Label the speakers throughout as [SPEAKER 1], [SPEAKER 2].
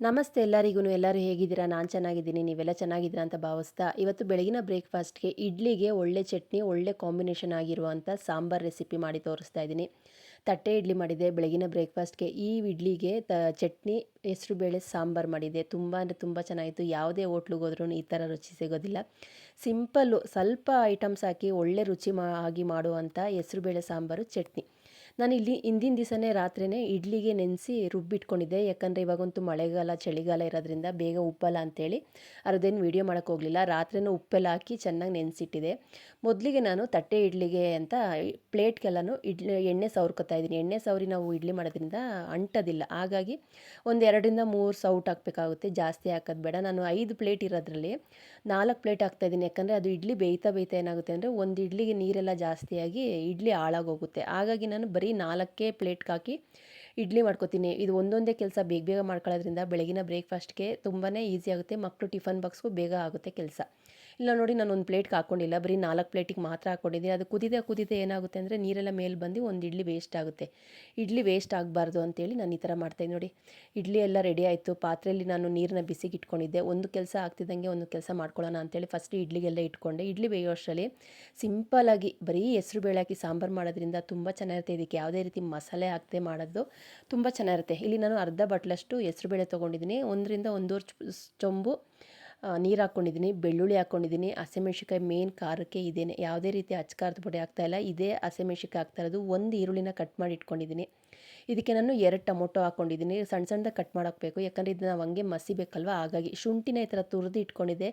[SPEAKER 1] ನಮಸ್ತೆ ಎಲ್ಲರಿಗೂ ಎಲ್ಲರೂ ಹೇಗಿದ್ದೀರಾ? ನಾನು ಚೆನ್ನಾಗಿದ್ದೀನಿ, ನೀವೆಲ್ಲ ಚೆನ್ನಾಗಿದ್ದೀರಾ ಅಂತ ಭಾವಿಸ್ತಾ, ಇವತ್ತು ಬೆಳಗಿನ ಬ್ರೇಕ್ಫಾಸ್ಟ್ಗೆ ಇಡ್ಲಿಗೆ ಒಳ್ಳೆ ಚಟ್ನಿ, ಒಳ್ಳೆ ಕಾಂಬಿನೇಷನ್ ಆಗಿರುವಂಥ ಸಾಂಬಾರ್ ರೆಸಿಪಿ ಮಾಡಿ ತೋರಿಸ್ತಾ ಇದ್ದೀನಿ. ತಟ್ಟೆ ಇಡ್ಲಿ ಮಾಡಿದೆ, ಬೆಳಗಿನ ಬ್ರೇಕ್ಫಾಸ್ಟ್ಗೆ ಈ ಇಡ್ಲಿಗೆ ತ, ಚಟ್ನಿ ಹೆಸರುಬೇಳೆ ಸಾಂಬಾರು ಮಾಡಿದೆ. ತುಂಬ ಅಂದರೆ ತುಂಬ ಚೆನ್ನಾಗಿತ್ತು. ಯಾವುದೇ ಹೋಟ್ಲಿಗೆ ಹೋದ್ರೂ ಈ ಥರ ರುಚಿ ಸಿಗೋದಿಲ್ಲ. ಸಿಂಪಲ್ಲು ಸ್ವಲ್ಪ ಐಟಮ್ಸ್ ಹಾಕಿ ಒಳ್ಳೆ ರುಚಿ ಮಾ, ಆಗಿ ಮಾಡುವಂಥ ಹೆಸರುಬೇಳೆ ಸಾಂಬಾರು, ಚಟ್ನಿ. ನಾನು ಇಲ್ಲಿ ಹಿಂದಿನ ದಿವಸನೇ ರಾತ್ರಿಯೇ ಇಡ್ಲಿಗೆ ನೆನೆಸಿ ರುಬ್ಬಿಟ್ಕೊಂಡಿದ್ದೆ. ಯಾಕಂದರೆ ಇವಾಗಂತೂ ಮಳೆಗಾಲ, ಚಳಿಗಾಲ ಇರೋದ್ರಿಂದ ಬೇಗ ಉಪ್ಪಲ್ಲ ಅಂತೇಳಿ ಅದೇನು ವೀಡಿಯೋ ಮಾಡೋಕ್ಕೆ ಹೋಗಲಿಲ್ಲ. ರಾತ್ರಿನೂ ಉಪ್ಪೆಲ್ಲ ಹಾಕಿ ಚೆನ್ನಾಗಿ ನೆನೆಸಿಟ್ಟಿದೆ. ಮೊದಲಿಗೆ ನಾನು ತಟ್ಟೆ ಇಡ್ಲಿಗೆ ಅಂತ ಪ್ಲೇಟ್ಗೆಲ್ಲನೂ ಇಡ್ಲಿ, ಎಣ್ಣೆ ಸವರ್ಕೊತಾ ಇದ್ದೀನಿ. ಎಣ್ಣೆ ಸೌರಿ ನಾವು ಇಡ್ಲಿ ಮಾಡೋದ್ರಿಂದ ಅಂಟೋದಿಲ್ಲ. ಹಾಗಾಗಿ ಒಂದು ಎರಡರಿಂದ ಮೂರು ಸೌಟ್ ಹಾಕಬೇಕಾಗುತ್ತೆ. ಜಾಸ್ತಿ ಹಾಕೋದು ಬೇಡ. ನಾನು ಐದು ಪ್ಲೇಟ್ ಇರೋದ್ರಲ್ಲಿ ನಾಲ್ಕು ಪ್ಲೇಟ್ ಹಾಕ್ತಾಯಿದ್ದೀನಿ ಯಾಕಂದರೆ ಅದು ಇಡ್ಲಿ ಬೇಯ್ತಾ ಬೇಯ್ತಾ ಏನಾಗುತ್ತೆ ಅಂದರೆ ಒಂದು ಇಡ್ಲಿಗೆ ನೀರೆಲ್ಲ ಜಾಸ್ತಿಯಾಗಿ ಇಡ್ಲಿ ಹಾಳಾಗೋಗುತ್ತೆ ಹಾಗಾಗಿ ನಾನು ಬರೀ ನಾಲ್ಕೇ ಪ್ಲೇಟ್ಗೆ ಹಾಕಿ ಇಡ್ಲಿ ಮಾಡ್ಕೊತೀನಿ. ಇದು ಒಂದೊಂದೇ ಕೆಲಸ ಬೇಗ ಬೇಗ ಮಾಡ್ಕೊಳ್ಳೋದ್ರಿಂದ ಬೆಳಗಿನ ಬ್ರೇಕ್ಫಾಸ್ಟ್ಗೆ ತುಂಬಾ ಈಸಿ ಆಗುತ್ತೆ. ಮಕ್ಕಳು ಟಿಫನ್ ಬಾಕ್ಸ್ಗೂ ಬೇಗ ಆಗುತ್ತೆ ಕೆಲಸ. ಇಲ್ಲ ನೋಡಿ ನಾನು ಒಂದು ಪ್ಲೇಟ್ಗೆ ಹಾಕ್ಕೊಂಡಿಲ್ಲ ಬರೀ ನಾಲ್ಕು ಪ್ಲೇಟಿಗೆ ಮಾತ್ರ ಹಾಕ್ಕೊಂಡಿದ್ದೀನಿ ಅದು ಕುದಿದೆ ಕುದಿದೆ ಏನಾಗುತ್ತೆ ಅಂದರೆ ನೀರೆಲ್ಲ ಮೇಲೆ ಬಂದು ಒಂದು ಇಡ್ಲಿ ವೇಸ್ಟ್ ಆಗುತ್ತೆ. ಇಡ್ಲಿ ವೇಸ್ಟ್ ಆಗಬಾರ್ದು ಅಂತೇಳಿ ನಾನು ಈ ಥರ ಮಾಡ್ತೀನಿ ನೋಡಿ. ಇಡ್ಲಿ ಎಲ್ಲ ರೆಡಿ ಆಯಿತು. ಪಾತ್ರೆಯಲ್ಲಿ ನಾನು ನೀರನ್ನ ಬಿಸಿಗೆ ಇಟ್ಕೊಂಡಿದ್ದೆ. ಒಂದು ಕೆಲಸ ಆಗ್ತಿದ್ದಂಗೆ ಒಂದು ಕೆಲಸ ಮಾಡ್ಕೊಳ್ಳೋಣ ಅಂತೇಳಿ ಫಸ್ಟ್ ಇಡ್ಲಿಗೆಲ್ಲ ಇಟ್ಕೊಂಡೆ. ಇಡ್ಲಿ ಬೇಯೋ ಅಷ್ಟರಲ್ಲಿ ಸಿಂಪಲಾಗಿ ಬರೀ ಹೆಸರು ಬೇಳೆ ಹಾಕಿ ಸಾಂಬಾರು ಮಾಡೋದ್ರಿಂದ ತುಂಬ ಚೆನ್ನಾಗಿರುತ್ತೆ. ಇದಕ್ಕೆ ಯಾವುದೇ ರೀತಿ ಮಸಾಲೆ ಹಾಕದೆ ಮಾಡೋದು ತುಂಬ ಚೆನ್ನಾಗಿರುತ್ತೆ. ಇಲ್ಲಿ ನಾನು ಅರ್ಧ ಬಟ್ಲಷ್ಟು ಹೆಸರುಬೇಳೆ ತೊಗೊಂಡಿದ್ದೀನಿ. ಒಂದರಿಂದ ಒಂದೂವರೆ ಚೊಂಬು ನೀರು ಹಾಕ್ಕೊಂಡಿದ್ದೀನಿ ಬೆಳ್ಳುಳ್ಳಿ ಹಾಕ್ಕೊಂಡಿದ್ದೀನಿ ಹಸಿಮೆಣ್ಸಿಕಾಯಿ ಮೇನ್ ಖಾರಕ್ಕೆ ಇದೇನೆ. ಯಾವುದೇ ರೀತಿ ಅಚ್ಕಾರದ ಪುಡಿ ಹಾಕ್ತಾಯಿಲ್ಲ ಇದೇ ಹಸಿಮೆಣ್ಸಿಕಾಯಿ ಹಾಕ್ತಾ ಇರೋದು. ಒಂದು ಈರುಳ್ಳಿನ ಕಟ್ ಮಾಡಿ ಇಟ್ಕೊಂಡಿದ್ದೀನಿ. ಇದಕ್ಕೆ ನಾನು ಎರಡು ಟೊಮೊಟೊ ಹಾಕ್ಕೊಂಡಿದ್ದೀನಿ ಸಣ್ಣ ಸಣ್ಣದಾಗಿ ಕಟ್ ಮಾಡಾಕಬೇಕು. ಯಾಕಂದರೆ ಇದನ್ನ ನಾವು ಹಂಗೆ ಮಸಿಬೇಕಲ್ವ ಹಾಗಾಗಿ ಶುಂಠಿನ ಈ ಥರ ತುರಿದು ಇಟ್ಕೊಂಡಿದ್ದೆ.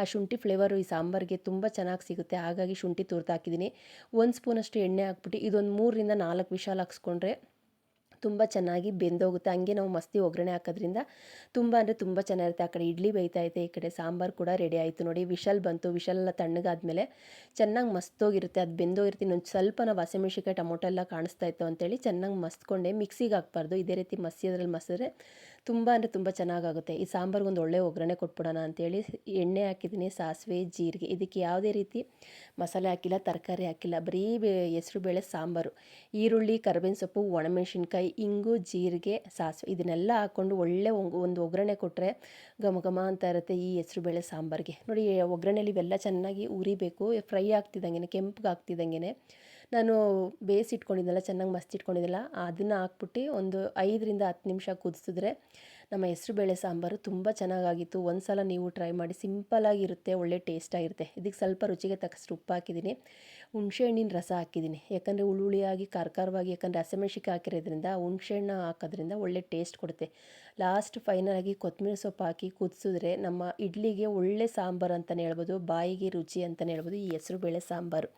[SPEAKER 1] ಆ ಶುಂಠಿ ಫ್ಲೇವರು ಈ ಸಾಂಬಾರಿಗೆ ತುಂಬ ಚೆನ್ನಾಗಿ ಸಿಗುತ್ತೆ. ಹಾಗಾಗಿ ಶುಂಠಿ ತುರಿದು ಹಾಕಿದ್ದೀನಿ. ಒಂದು ಸ್ಪೂನಷ್ಟು ಎಣ್ಣೆ ಹಾಕ್ಬಿಟ್ಟು ಇದೊಂದು ಮೂರರಿಂದ ನಾಲ್ಕು ವಿಶಾಲ ಹಾಕ್ಸ್ಕೊಂಡ್ರೆ ತುಂಬ ಚೆನ್ನಾಗಿ ಬೆಂದೋಗುತ್ತೆ. ಹಂಗೆ ನಾವು ಮಸ್ತಿ ಒಗ್ಗರಣೆ ಹಾಕೋದ್ರಿಂದ ತುಂಬ ಅಂದರೆ ತುಂಬ ಚೆನ್ನಾಗಿರುತ್ತೆ. ಆ ಕಡೆ ಇಡ್ಲಿ ಬೇಯ್ತೈತೆ ಈ ಕಡೆ ಸಾಂಬಾರು ಕೂಡ ರೆಡಿ ಆಯಿತು ನೋಡಿ. ವಿಶಲ್ ಬಂತು, ವಿಶಲ್ ತಣ್ಣಗಾದ್ಮೇಲೆ ಚೆನ್ನಾಗಿ ಮಸ್ತೋಗಿರುತ್ತೆ. ಅದು ಬೆಂದೋಗಿರುತ್ತೆ. ಇನ್ನೊಂದು ಸ್ವಲ್ಪ ನಾವು ಹಸಿಮೆಣ್ಸಿಕಾಯಿ ಟೊಮೊಟೊ ಎಲ್ಲ ಕಾಣಿಸ್ತಾ ಇತ್ತು ಅಂತೇಳಿ ಚೆನ್ನಾಗಿ ಮಸ್ತ್ಕೊಂಡೆ ಮಿಕ್ಸಿಗೆ ಹಾಕ್ಬಾರ್ದು. ಇದೇ ರೀತಿ ಮಸಿಯದ್ರಲ್ಲಿ ಮಸಿದ್ರೆ ತುಂಬ ಅಂದರೆ ತುಂಬ ಚೆನ್ನಾಗಾಗುತ್ತೆ. ಈ ಸಾಂಬಾರ್ಗೆ ಒಂದು ಒಳ್ಳೆ ಒಗ್ಗರಣೆ ಕೊಟ್ಬಿಡೋಣ ಅಂತೇಳಿ ಎಣ್ಣೆ ಹಾಕಿದ್ದೀನಿ, ಸಾಸಿವೆ, ಜೀರಿಗೆ. ಇದಕ್ಕೆ ಯಾವುದೇ ರೀತಿ ಮಸಾಲೆ ಹಾಕಿಲ್ಲ, ತರಕಾರಿ ಹಾಕಿಲ್ಲ. ಬರೀ ಹೆಸರು ಬೇಳೆ, ಸಾಂಬಾರು. ಈರುಳ್ಳಿ, ಕರ್ಬೇವಿನ ಸೊಪ್ಪು, ಒಣಮೆಣಸಿನ್ಕಾಯಿ, ಇಂಗು, ಜೀರಿಗೆ, ಸಾಸಿವೆ. ಇದನ್ನೆಲ್ಲ ಹಾಕ್ಕೊಂಡು ಒಳ್ಳೆ ಒಂದು ಒಗ್ಗರಣೆ ಕೊಟ್ಟರೆ ಘಮ ಘಮ ಅಂತ ಇರುತ್ತೆ ಈ ಹೆಸರು ಬೇಳೆ, ಸಾಂಬಾರಿಗೆ. ನೋಡಿ ಒಗ್ಗರಣೆಲಿ ಇವೆಲ್ಲ ಚೆನ್ನಾಗಿ ಉರಿಬೇಕು. ಫ್ರೈ ಆಗ್ತಿದ್ದಂಗೆ ಕೆಂಪಗೆ ಆಗ್ತಿದ್ದಂಗೆ ನಾನು ಬೇಯಿಸಿಟ್ಕೊಂಡಿದ್ದೆಲ್ಲ ಚೆನ್ನಾಗಿ ಮಸ್ತಿಟ್ಕೊಂಡಿದ್ದೆಲ್ಲ ಅದನ್ನು ಹಾಕ್ಬಿಟ್ಟು ಒಂದು ಐದರಿಂದ ಹತ್ತು ನಿಮಿಷ ಕುದಿಸಿದ್ರೆ ನಮ್ಮ ಹೆಸರುಬೇಳೆ ಸಾಂಬಾರು ತುಂಬ ಚೆನ್ನಾಗಾಗಿತ್ತು. ಒಂದು ಸಲ ನೀವು ಟ್ರೈ ಮಾಡಿ ಸಿಂಪಲಾಗಿರುತ್ತೆ ಒಳ್ಳೆ ಟೇಸ್ಟಾಗಿರುತ್ತೆ ಇದಕ್ಕೆ ಸ್ವಲ್ಪ ರುಚಿಗೆ ತಕ್ಕಷ್ಟು ಉಪ್ಪು ಹಾಕಿದ್ದೀನಿ. ಹುಣಸೆಹಣ್ಣಿನ ರಸ ಹಾಕಿದ್ದೀನಿ. ಯಾಕಂದರೆ ಹುಳುಳಿಯಾಗಿ ಖಾರವಾಗಿ ಯಾಕಂದರೆ ಹಸಿಮೆಣ್ಸಿಕಾಯಿ ಹಾಕಿರೋದ್ರಿಂದ ಹುಣಸೆಹಣ್ಣು ಹಾಕೋದ್ರಿಂದ ಒಳ್ಳೆ ಟೇಸ್ಟ್ ಕೊಡುತ್ತೆ. ಲಾಸ್ಟ್ ಫೈನಲಾಗಿ ಕೊತ್ತಂಬರಿ ಸೊಪ್ಪು ಹಾಕಿ ಕುದಿಸಿದ್ರೆ ನಮ್ಮ ಇಡ್ಲಿಗೆ ಒಳ್ಳೆ ಸಾಂಬಾರು ಅಂತಲೇ ಹೇಳ್ಬೋದು, ಬಾಯಿಗೆ ರುಚಿ ಅಂತಲೇ ಹೇಳ್ಬೋದು ಈ ಹೆಸರುಬೇಳೆ ಸಾಂಬಾರು.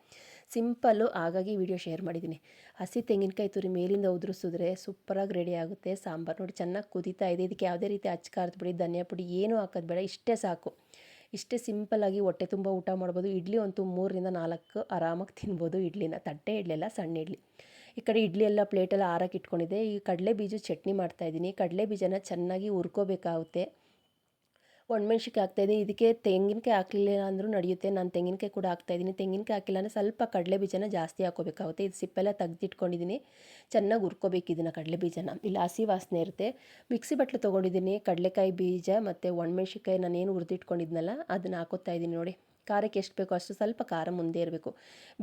[SPEAKER 1] ಸಿಂಪಲ್ಲು, ಹಾಗಾಗಿ ವಿಡಿಯೋ ಶೇರ್ ಮಾಡಿದ್ದೀನಿ. ಹಸಿ ತೆಂಗಿನಕಾಯಿ ತುರಿ ಮೇಲಿಂದ ಉದುರಿಸಿದ್ರೆ ಸೂಪರಾಗಿ ರೆಡಿ ಆಗುತ್ತೆ. ಸಾಂಬಾರು ನೋಡಿ ಚೆನ್ನಾಗಿ ಕುದೀತಾ ಇದೆ. ಇದಕ್ಕೆ ಯಾವುದೇ ರೀತಿ ಅಚ್ಚಕಾರದ ಪುಡಿ, ಧನಿಯಾ ಪುಡಿ ಏನೂ ಹಾಕೋದು ಬೇಡ. ಇಷ್ಟೇ ಸಾಕು. ಇಷ್ಟೇ ಸಿಂಪಲ್ಲಾಗಿ ಹೊಟ್ಟೆ ತುಂಬ ಊಟ ಮಾಡ್ಬೋದು. ಇಡ್ಲಿ ಅಂತೂ ಮೂರರಿಂದ ನಾಲ್ಕು ಆರಾಮಾಗಿ ತಿನ್ಬೋದು. ಇಡ್ಲಿನ ತಟ್ಟೆ ಇಡ್ಲಿಲ್ಲ ಸಣ್ಣ ಇಡ್ಲಿ. ಈ ಕಡೆ ಇಡ್ಲಿ ಎಲ್ಲ ಪ್ಲೇಟೆಲ್ಲ ಆರಕ್ಕೆ ಇಟ್ಕೊಂಡಿದ್ದೆ. ಈ ಕಡಲೆ ಬೀಜ ಚಟ್ನಿ ಮಾಡ್ತಾಯಿದ್ದೀನಿ ಕಡಲೆ ಬೀಜನ ಚೆನ್ನಾಗಿ ಹುರ್ಕೋಬೇಕಾಗುತ್ತೆ. ಒಣಮೆಣ್ಸಿಕಾಯಿ ಹಾಕ್ತಾಯಿದ್ದೀನಿ ಇದಕ್ಕೆ ತೆಂಗಿನಕಾಯಿ ಹಾಕಲಿಲ್ಲ ಅಂದರೂ ನಡೆಯುತ್ತೆ, ನಾನು ತೆಂಗಿನಕಾಯಿ ಕೂಡ ಹಾಕ್ತಾಯಿದ್ದೀನಿ ತೆಂಗಿನಕಾಯಿ ಹಾಕಿಲ್ಲ ಅಂದರೆ ಸ್ವಲ್ಪ ಕಡಲೆ ಬೀಜನ ಜಾಸ್ತಿ ಹಾಕೋಬೇಕಾಗುತ್ತೆ ಇದು ಸಿಪ್ಪೆಲ್ಲ ತೆಗೆದಿಟ್ಕೊಂಡಿದ್ದೀನಿ ಚೆನ್ನಾಗಿ ಹುರ್ಕೋಬೇಕು ಇದನ್ನು ಕಡಲೆ ಬೀಜನ. ಇಲ್ಲ ಹಸಿ ವಾಸನೆ ಇರುತ್ತೆ. ಮಿಕ್ಸಿ ಬಟ್ಲು ತೊಗೊಂಡಿದ್ದೀನಿ ಕಡಲೆಕಾಯಿ ಬೀಜ ಮತ್ತು ಒಣಮೆಣ್ಸಿಕಾಯಿ ಏನು ಹುರಿದಿಟ್ಕೊಂಡಿದ್ನಲ್ಲ, ಅದನ್ನು ಹಾಕೋತಾ ಇದ್ದೀನಿ ನೋಡಿ. ಖಾರಕ್ಕೆ ಎಷ್ಟು ಬೇಕೋ ಅಷ್ಟು ಸ್ವಲ್ಪ ಖಾರ ಮುಂದೆ ಇರಬೇಕು.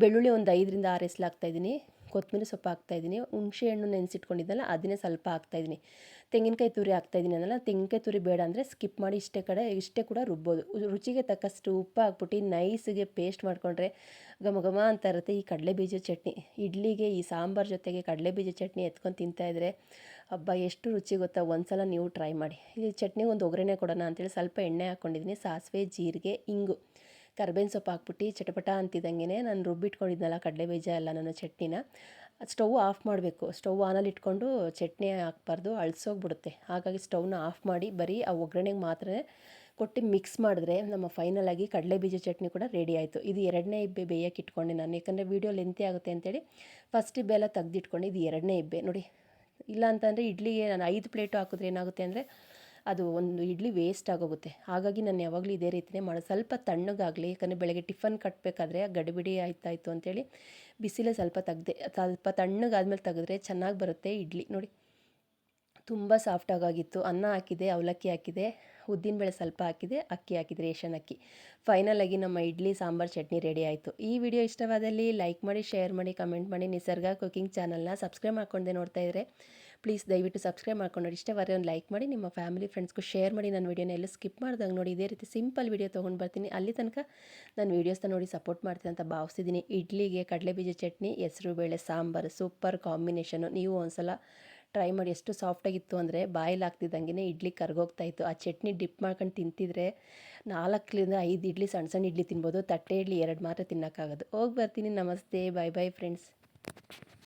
[SPEAKER 1] ಬೆಳ್ಳುಳ್ಳಿ ಒಂದು ಐದರಿಂದ ಆರು ಎಸ್ಲು ಹಾಕ್ತಾಯಿದ್ದೀನಿ ಕೊತ್ತಂಬರಿ ಸೊಪ್ಪು ಹಾಕ್ತಾಯಿದ್ದೀನಿ ಹುಣಸೆ ಹಣ್ಣು ನೆನೆಸಿಟ್ಕೊಂಡಿದ್ದಲ್ಲ, ಅದನ್ನೇ ಸ್ವಲ್ಪ ಹಾಕ್ತಾಯಿದ್ದೀನಿ ತೆಂಗಿನಕಾಯಿ ತುರಿ ಹಾಕ್ತಾಯಿದ್ದೀನಿ ಅನ್ನಲ್ಲ ತೆಂಗಿನಕಾಯಿ ತುರಿ ಬೇಡ ಅಂದರೆ ಸ್ಕಿಪ್ ಮಾಡಿ ಇಷ್ಟೇ ಕಡೆ, ಇಷ್ಟೇ ಕೂಡ ರುಬ್ಬೋದು. ರುಚಿಗೆ ತಕ್ಕಷ್ಟು ಉಪ್ಪು ಹಾಕ್ಬಿಟ್ಟು ನೈಸಿಗೆ ಪೇಸ್ಟ್ ಮಾಡಿಕೊಂಡ್ರೆ ಘಮ ಘಮ ಅಂತ ಇರುತ್ತೆ ಈ ಕಡಲೆ ಬೀಜ ಚಟ್ನಿ. ಇಡ್ಲಿಗೆ ಈ ಸಾಂಬಾರು ಜೊತೆಗೆ ಕಡಲೆ ಬೀಜ ಚಟ್ನಿ ಎತ್ಕೊಂಡು ತಿಂತಾಯಿದ್ರೆ ಹಬ್ಬ ಎಷ್ಟು ರುಚಿ ಗೊತ್ತಾ? ಒಂದ್ಸಲ ನೀವು ಟ್ರೈ ಮಾಡಿ. ಈ ಚಟ್ನಿಗೆ ಒಂದು ಒಗ್ಗರಣೆ ಕೊಡೋಣ ಅಂತೇಳಿ ಸ್ವಲ್ಪ ಎಣ್ಣೆ ಹಾಕ್ಕೊಂಡಿದ್ದೀನಿ ಸಾಸಿವೆ, ಜೀರಿಗೆ, ಇಂಗು. ಕರ್ಬೇವಿನ ಸೊಪ್ಪು ಹಾಕ್ಬಿಟ್ಟು ಚಟಪಟ ಅಂತಿದ್ದಂಗೆ ನಾನು ರುಬ್ಬಿಟ್ಕೊಂಡಿದ್ನಲ್ಲ ಕಡಲೆ ಬೀಜ ಎಲ್ಲ ನಾನು ಚಟ್ನಿನ. ಸ್ಟವ್ ಆಫ್ ಮಾಡಬೇಕು. ಸ್ಟವ್ ಆನಲ್ಲಿ ಇಟ್ಕೊಂಡು ಚಟ್ನಿ ಹಾಕ್ಬಾರ್ದು, ಅಳ್ಸೋಗ್ಬಿಡುತ್ತೆ. ಹಾಗಾಗಿ ಸ್ಟವ್ನ ಆಫ್ ಮಾಡಿ ಬರೀ ಆ ಒಗ್ಗರಣೆಗೆ ಮಾತ್ರ ಕೊಟ್ಟು ಮಿಕ್ಸ್ ಮಾಡಿದ್ರೆ ನಮ್ಮ ಫೈನಲಾಗಿ ಕಡಲೆ ಬೀಜ ಚಟ್ನಿ ಕೂಡ ರೆಡಿ ಆಯಿತು. ಇದು ಎರಡನೇ ಇಬ್ಬೆ ಬೇಯಕ್ಕೆ ಇಟ್ಕೊಂಡೆ ನಾನು. ಯಾಕಂದರೆ ವೀಡಿಯೋ ಲೆಂತಿ ಆಗುತ್ತೆ ಅಂತೇಳಿ ಫಸ್ಟ್ ಇಬ್ಬೆ ಎಲ್ಲ ತೆಗ್ದಿಟ್ಕೊಂಡು ಇದು ಎರಡನೇ ಇಬ್ಬೆ. ನೋಡಿ, ಇಲ್ಲ ಅಂತಂದರೆ ಇಡ್ಲಿಗೆ ನಾನು ಐದು ಪ್ಲೇಟು ಹಾಕಿದ್ರೆ ಏನಾಗುತ್ತೆ ಅಂದರೆ ಅದು ಒಂದು ಇಡ್ಲಿ ವೇಸ್ಟ್ ಆಗೋಗುತ್ತೆ. ಹಾಗಾಗಿ ನಾನು ಯಾವಾಗಲೂ ಇದೇ ರೀತಿಯೇ ಮಾಡೋದು ಸ್ವಲ್ಪ ತಣ್ಣಗಾಗಲಿ, ಯಾಕಂದರೆ ಬೆಳಗ್ಗೆ ಟಿಫನ್ ಕಟ್ಟಬೇಕಾದ್ರೆ ಗಡಿಬಿಡಿ ಆಯ್ತಾಯಿತು ಅಂತೇಳಿ ಬಿಸಿಲೇ ಸ್ವಲ್ಪ ತೆಗ್ದೆ, ಸ್ವಲ್ಪ ತಣ್ಣಗಾದ್ಮೇಲೆ ತೆಗೆದ್ರೆ ಚೆನ್ನಾಗಿ ಬರುತ್ತೆ ಇಡ್ಲಿ. ನೋಡಿ, ತುಂಬ ಸಾಫ್ಟಾಗಿತ್ತು ಅನ್ನ ಹಾಕಿದೆ, ಅವಲಕ್ಕಿ ಹಾಕಿದೆ ಉದ್ದಿನಬೇಳೆ ಸ್ವಲ್ಪ ಹಾಕಿದೆ, ಅಕ್ಕಿ ಹಾಕಿದೆ, ರೇಷನ್ ಅಕ್ಕಿ. ಫೈನಲ್ ಆಗಿ ನಮ್ಮ ಇಡ್ಲಿ, ಸಾಂಬಾರು, ಚಟ್ನಿ ರೆಡಿ ಆಯಿತು. ಈ ವಿಡಿಯೋ ಇಷ್ಟವಾದಲ್ಲಿ ಲೈಕ್ ಮಾಡಿ ಶೇರ್ ಮಾಡಿ ಕಮೆಂಟ್ ಮಾಡಿ, ನಿಸರ್ಗ ಕುಕಿಂಗ್ ಚಾನಲ್ನ ಸಬ್ಸ್ಕ್ರೈಬ್ ಮಾಡ್ಕೊಂಡೆ ನೋಡ್ತಾ ಇದ್ದರೆ ಪ್ಲೀಸ್ ದಯವಿಟ್ಟು ಸಬ್ಸ್ಕ್ರೈಬ್ ಮಾಡ್ಕೊಂಡು ನೋಡಿ ಒಂದು ಲೈಕ್ ಮಾಡಿ, ನಿಮ್ಮ ಫ್ಯಾಮಿಲಿ ಫ್ರೆಂಡ್ಸ್ಗೂ ಶೇರ್ ಮಾಡಿ ನನ್ನ ವೀಡಿಯೋನ ಎಲ್ಲ ಸ್ಕಿಪ್ ಮಾಡ್ದಂಗೆ ನೋಡಿ. ಇದೇ ರೀತಿ ಸಿಂಪಲ್ ವೀಡಿಯೋ ತೊಗೊಂಡು ಬರ್ತೀನಿ. ಅಲ್ಲಿ ತನಕ ನಾನು ವೀಡಿಯೋಸ್ನ ನೋಡಿ ಸಪೋರ್ಟ್ ಮಾಡ್ತೀನಿ ಅಂತ ಭಾವಿಸ್ತಿದ್ದೀನಿ. ಇಡ್ಲಿಗೆ ಕಡಲೆಬೀಜ ಚಟ್ನಿ, ಹೆಸರು ಬೇಳೆ, ಸಾಂಬಾರು, ಸೂಪರ್ ಕಾಂಬಿನೇಷನು. ನೀವು ಒಂದ್ಸಲ ಟ್ರೈ ಮಾಡಿ. ಎಷ್ಟು ಸಾಫ್ಟಾಗಿತ್ತು ಅಂದರೆ ಬಾಯಲ್ಲಿ ಹಾಕ್ತಿದ್ದಂಗೆ ಇಡ್ಲಿ ಕರ್ಗೋಗ್ತಾ ಇತ್ತು. ಆ ಚಟ್ನಿ ಡಿಪ್ ಮಾಡ್ಕೊಂಡು ತಿಂತಿದ್ರೆ ನಾಲ್ಕರಿಂದ ಐದು ಇಡ್ಲಿ, ಸಣ್ಣ ಸಣ್ಣ ಇಡ್ಲಿ ತಿನ್ಬೋದು. ತಟ್ಟೆ ಇಡ್ಲಿ ಎರಡು ಮಾತ್ರ ತಿನ್ನೋಕ್ಕಾಗೋದು. ಹೋಗಿ ಬರ್ತೀನಿ. ನಮಸ್ತೆ. Bye bye friends.